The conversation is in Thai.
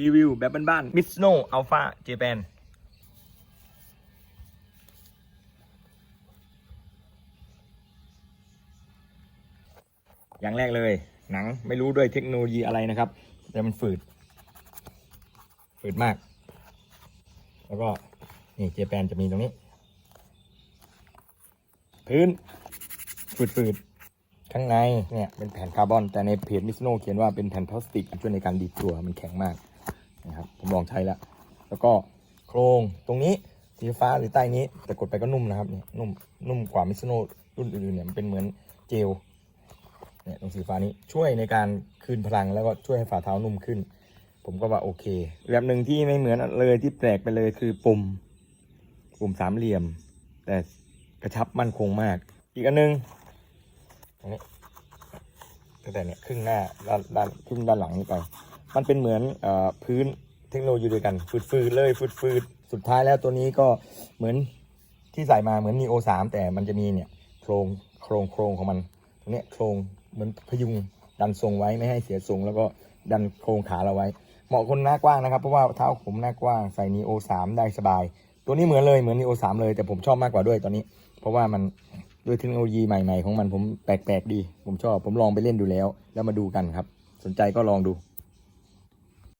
รีวิวแบบบ้านๆมิสโนอัลฟาเจแปนอย่างแรกเลย หนังไม่รู้ด้วยเทคโนโลยีอะไรนะครับ แต่มันฝืด ฝืดมาก แล้วก็ นี่เจแปนจะมีตรงนี้ พื้น ฝืดๆข้างในเนี่ยเป็นแผ่นคาร์บอน แต่ในเพจมิสโนเขียนว่าเป็นแผ่นพลาสติกช่วยในการดีดตัวมันแข็งมาก นะครับผมลองใช้แล้ว แล้วก็โครงตรงนี้สีฟ้าหรือใต้นี้ แต่กดไปก็นุ่มนะครับเนี่ยนุ่มนุ่มกว่ามิสโนรุ่นอื่นๆเนี่ยมันเป็นเหมือนเจลเนี่ยตรงสีฟ้านี้ช่วยในการคืนพลังแล้วก็ช่วยให้ฝ่าเท้านุ่มขึ้น ผมก็ว่าโอเคแบบหนึ่งที่ไม่เหมือนเลยที่แปลกไปเลยคือปุ่มปุ่มสามเหลี่ยม แต่กระชับมั่นคงมาก อีกอันหนึงตรงนี้ตั้งแต่เนี่ยครึ่งหน้าด้านด้านครึ่งด้านหลังนี่ไป มันเป็นเหมือนอพื้นเทคโนโลยีเดียกันฟืดๆเลยฟืดๆสุดท้ายแล้วตัวนี้ก็เหมือนที่ใส่มาเหมือน Neo 3แต่มันจะมีเนี่ยโครงโครงโครงของมันตรงเนี้ยโครงเหมือนพยุงดันทรงไว้ไม่ให้เสียทรง แล้วก็ดันโครงขาเราไว้ เหมาะคนหน้ากว้างนะครับเพราะว่าเท้าผมหน้ากว้างใส่ Neo 3ได้สบาย ตัวนี้เหมือนเลยเหมือน Neo 3เลยแต่ผมชอบมากกว่าด้วยตอนนี้ เพราะว่ามันด้วยเทคโนโลยีใหม่ ๆ ของมันผมแปลกๆดี ผมชอบผมลองไปเล่นดูแล้ว แล้วมาดูกันครับ สนใจก็ลองดู